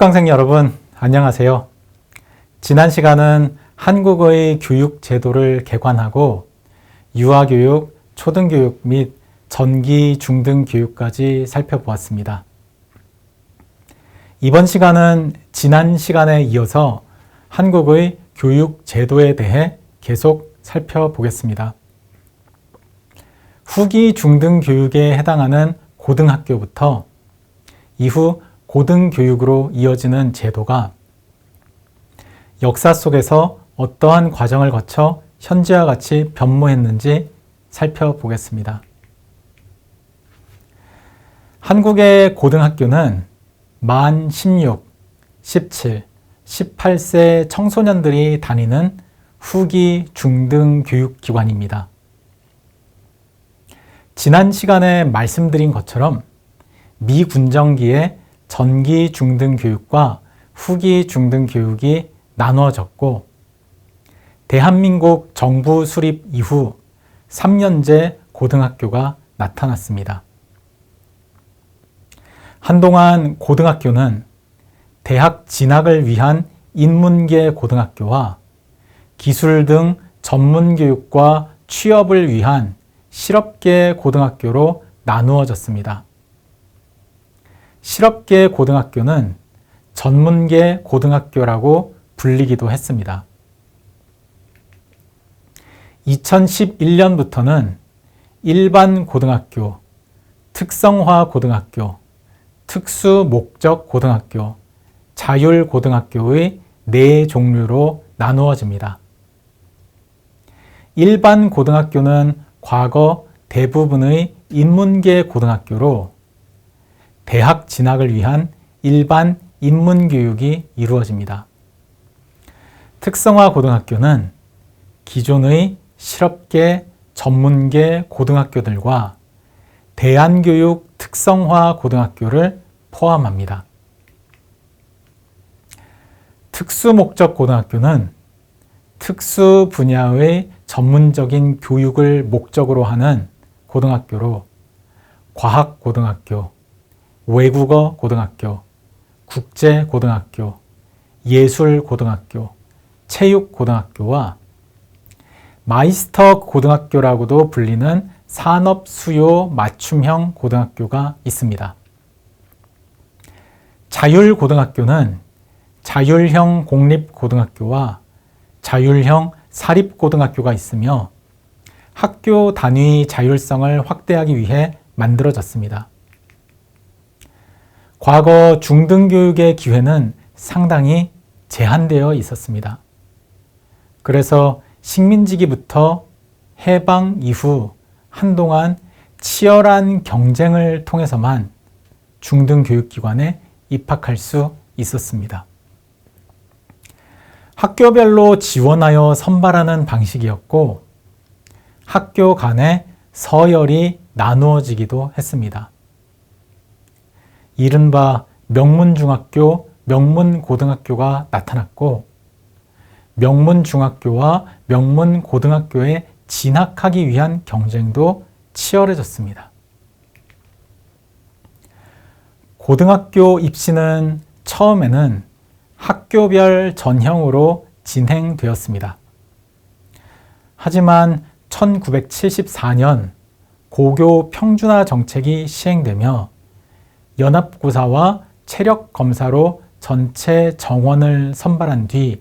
수강생 여러분, 안녕하세요. 지난 시간은 한국어의 교육 제도를 개관하고 유아교육, 초등교육 및 전기, 중등 교육까지 살펴보았습니다. 이번 시간은 지난 시간에 이어서 한국의 교육 제도에 대해 계속 살펴보겠습니다. 후기 중등 교육에 해당하는 고등학교부터 이후 고등교육으로 이어지는 제도가 역사 속에서 어떠한 과정을 거쳐 현재와 같이 변모했는지 살펴보겠습니다. 한국의 고등학교는 만 16, 17, 18세 청소년들이 다니는 후기 중등 교육기관입니다. 지난 시간에 말씀드린 것처럼 미군정기에 전기 중등 교육과 후기 중등 교육이 나누어졌고 대한민국 정부 수립 이후 3년제 고등학교가 나타났습니다. 한동안 고등학교는 대학 진학을 위한 인문계 고등학교와 기술 등 전문 교육과 취업을 위한 실업계 고등학교로 나누어졌습니다. 실업계 고등학교는 전문계 고등학교라고 불리기도 했습니다. 2011년부터는 일반 고등학교, 특성화 고등학교, 특수 목적 고등학교, 자율 고등학교의 네 종류로 나누어집니다. 일반 고등학교는 과거 대부분의 인문계 고등학교로 대학 진학을 위한 일반 인문 교육이 이루어집니다. 특성화 고등학교는 기존의 실업계, 전문계 고등학교들과 대안교육 특성화 고등학교를 포함합니다. 특수목적 고등학교는 특수 분야의 전문적인 교육을 목적으로 하는 고등학교로 과학고등학교, 외국어 고등학교, 국제 고등학교, 예술 고등학교, 체육 고등학교와 마이스터 고등학교라고도 불리는 산업 수요 맞춤형 고등학교가 있습니다. 자율 고등학교는 자율형 공립 고등학교와 자율형 사립 고등학교가 있으며 학교 단위 자율성을 확대하기 위해 만들어졌습니다. 과거 중등교육의 기회는 상당히 제한되어 있었습니다. 그래서 식민지기부터 해방 이후 한동안 치열한 경쟁을 통해서만 중등교육기관에 입학할 수 있었습니다. 학교별로 지원하여 선발하는 방식이었고 학교 간에 서열이 나누어지기도 했습니다. 이른바 명문중학교, 명문고등학교가 나타났고 명문중학교와 명문고등학교에 진학하기 위한 경쟁도 치열해졌습니다. 고등학교 입시는 처음에는 학교별 전형으로 진행되었습니다. 하지만 1974년 고교 평준화 정책이 시행되며 연합고사와 체력 검사로 전체 정원을 선발한 뒤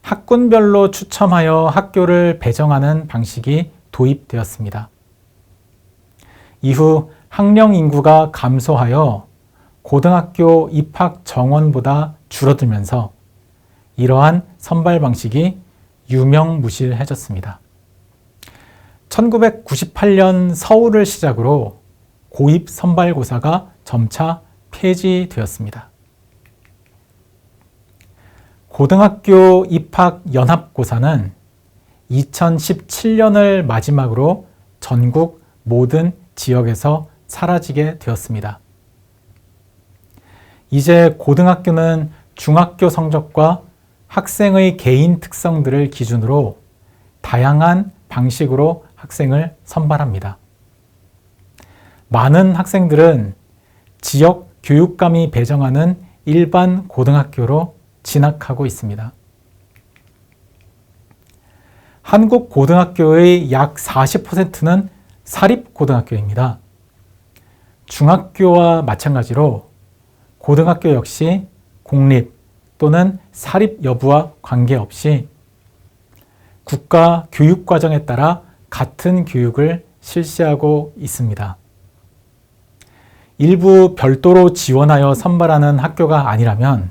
학군별로 추첨하여 학교를 배정하는 방식이 도입되었습니다. 이후 학령 인구가 감소하여 고등학교 입학 정원보다 줄어들면서 이러한 선발 방식이 유명무실해졌습니다. 1998년 서울을 시작으로 고입 선발고사가 점차 폐지되었습니다. 고등학교 입학 연합고사는 2017년을 마지막으로 전국 모든 지역에서 사라지게 되었습니다. 이제 고등학교는 중학교 성적과 학생의 개인 특성들을 기준으로 다양한 방식으로 학생을 선발합니다. 많은 학생들은 지역 교육감이 배정하는 일반 고등학교로 진학하고 있습니다. 한국 고등학교의 약 40%는 사립고등학교입니다. 중학교와 마찬가지로 고등학교 역시 공립 또는 사립 여부와 관계없이 국가 교육 과정에 따라 같은 교육을 실시하고 있습니다. 일부 별도로 지원하여 선발하는 학교가 아니라면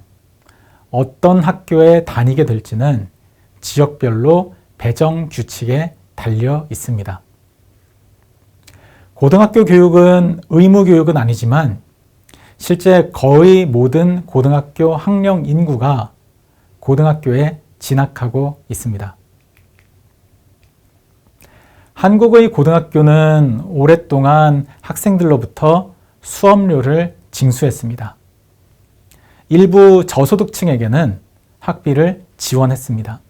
어떤 학교에 다니게 될지는 지역별로 배정 규칙에 달려 있습니다. 고등학교 교육은 의무 교육은 아니지만 실제 거의 모든 고등학교 학령 인구가 고등학교에 진학하고 있습니다. 한국의 고등학교는 오랫동안 학생들로부터 수업료를 징수했습니다. 일부 저소득층에게는 학비를 지원했습니다.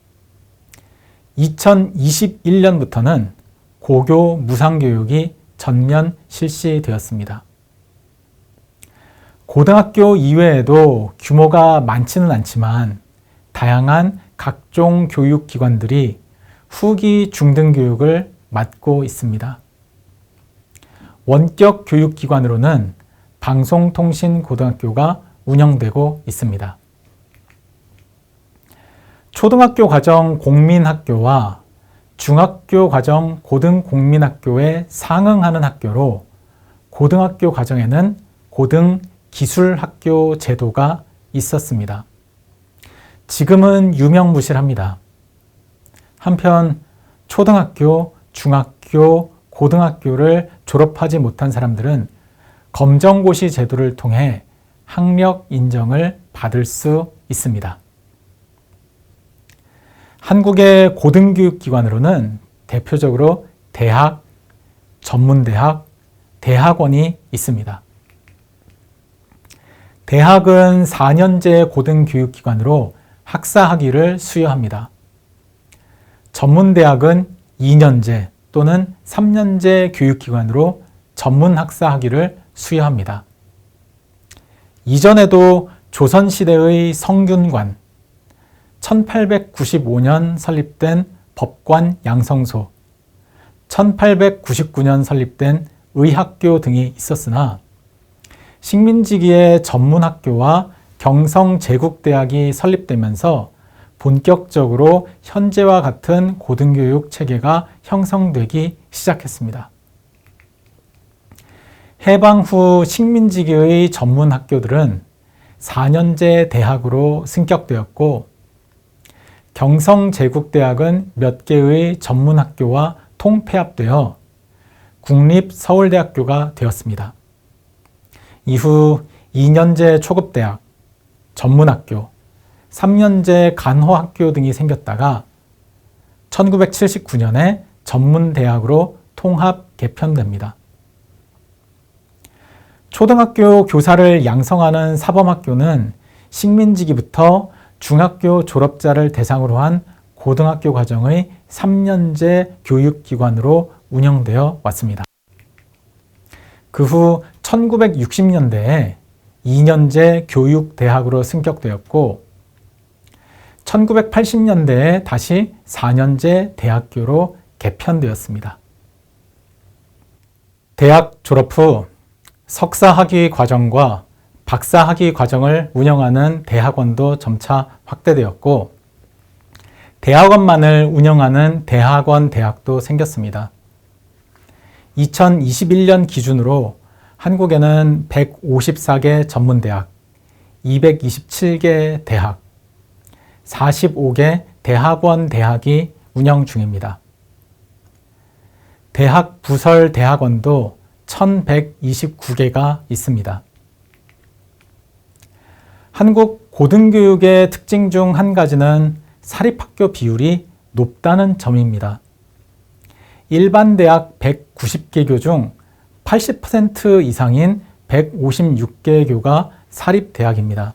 2021년부터는 고교 무상교육이 전면 실시되었습니다. 고등학교 이외에도 규모가 많지는 않지만 다양한 각종 교육기관들이 후기 중등교육을 맡고 있습니다. 원격 교육기관으로는 방송통신고등학교가 운영되고 있습니다. 초등학교 과정 공민학교와 중학교 과정 고등공민학교에 상응하는 학교로 고등학교 과정에는 고등기술학교 제도가 있었습니다. 지금은 유명무실합니다. 한편 초등학교, 중학교, 고등학교를 졸업하지 못한 사람들은 검정고시 제도를 통해 학력 인정을 받을 수 있습니다. 한국의 고등교육기관으로는 대표적으로 대학, 전문대학, 대학원이 있습니다. 대학은 4년제 고등교육기관으로 학사학위를 수여합니다. 전문대학은 2년제 또는 3년제 교육기관으로 전문학사 학위를 수여합니다. 이전에도 조선시대의 성균관, 1895년 설립된 법관 양성소, 1899년 설립된 의학교 등이 있었으나 식민지기의 전문학교와 경성제국대학이 설립되면서 본격적으로 현재와 같은 고등교육 체계가 형성되기 시작했습니다. 해방 후 식민지기의 전문 학교들은 4년제 대학으로 승격되었고 경성제국대학은 몇 개의 전문 학교와 통폐합되어 국립서울대학교가 되었습니다. 이후 2년제 초급대학, 전문학교, 3년제 간호학교 등이 생겼다가 1979년에 전문대학으로 통합 개편됩니다. 초등학교 교사를 양성하는 사범학교는 식민지기부터 중학교 졸업자를 대상으로 한 고등학교 과정의 3년제 교육기관으로 운영되어 왔습니다. 그 후 1960년대에 2년제 교육대학으로 승격되었고 1980년대에 다시 4년제 대학교로 개편되었습니다. 대학 졸업 후 석사학위 과정과 박사학위 과정을 운영하는 대학원도 점차 확대되었고 대학원만을 운영하는 대학원 대학도 생겼습니다. 2021년 기준으로 한국에는 154개 전문대학, 227개 대학, 45개 대학원 대학이 운영 중입니다. 대학 부설 대학원도 1129개가 있습니다. 한국 고등교육의 특징 중 한 가지는 사립학교 비율이 높다는 점입니다. 일반 대학 190개 교 중 80% 이상인 156개 교가 사립대학입니다.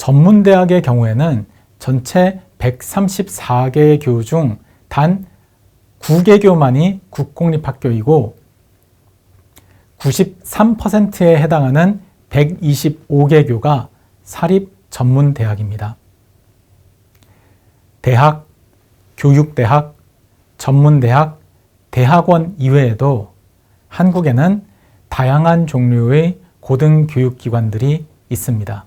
전문대학의 경우에는 전체 134개 교중 단 9개 교만이 국공립학교이고 93%에 해당하는 125개 교가 사립 전문 대학입니다. 대학, 교육대학, 전문대학, 대학원 이외에도 한국에는 다양한 종류의 고등교육기관들이 있습니다.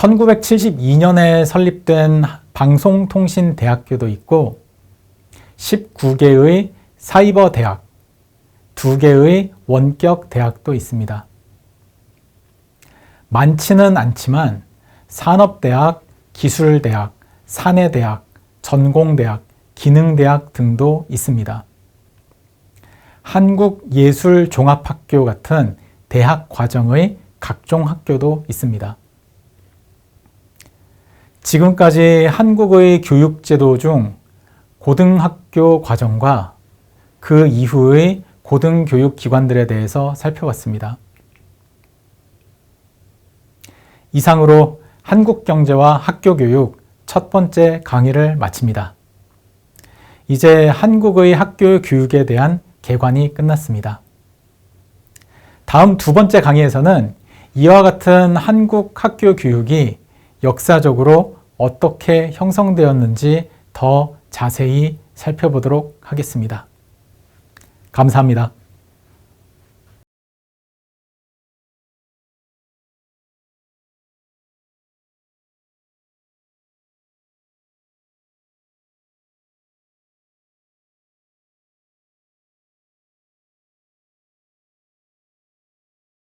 1972년에 설립된 방송통신대학교도 있고 19개의 사이버 대학, 2개의 원격 대학도 있습니다. 많지는 않지만 산업대학, 기술대학, 사내대학, 전공대학, 기능대학 등도 있습니다. 한국예술종합학교 같은 대학 과정의 각종 학교도 있습니다. 지금까지 한국의 교육제도 중 고등학교 과정과 그 이후의 고등교육기관들에 대해서 살펴봤습니다. 이상으로 한국경제와 학교교육 첫 번째 강의를 마칩니다. 이제 한국의 학교 교육에 대한 개관이 끝났습니다. 다음 두 번째 강의에서는 이와 같은 한국 학교 교육이 역사적으로 어떻게 형성되었는지 더 자세히 살펴보도록 하겠습니다. 감사합니다.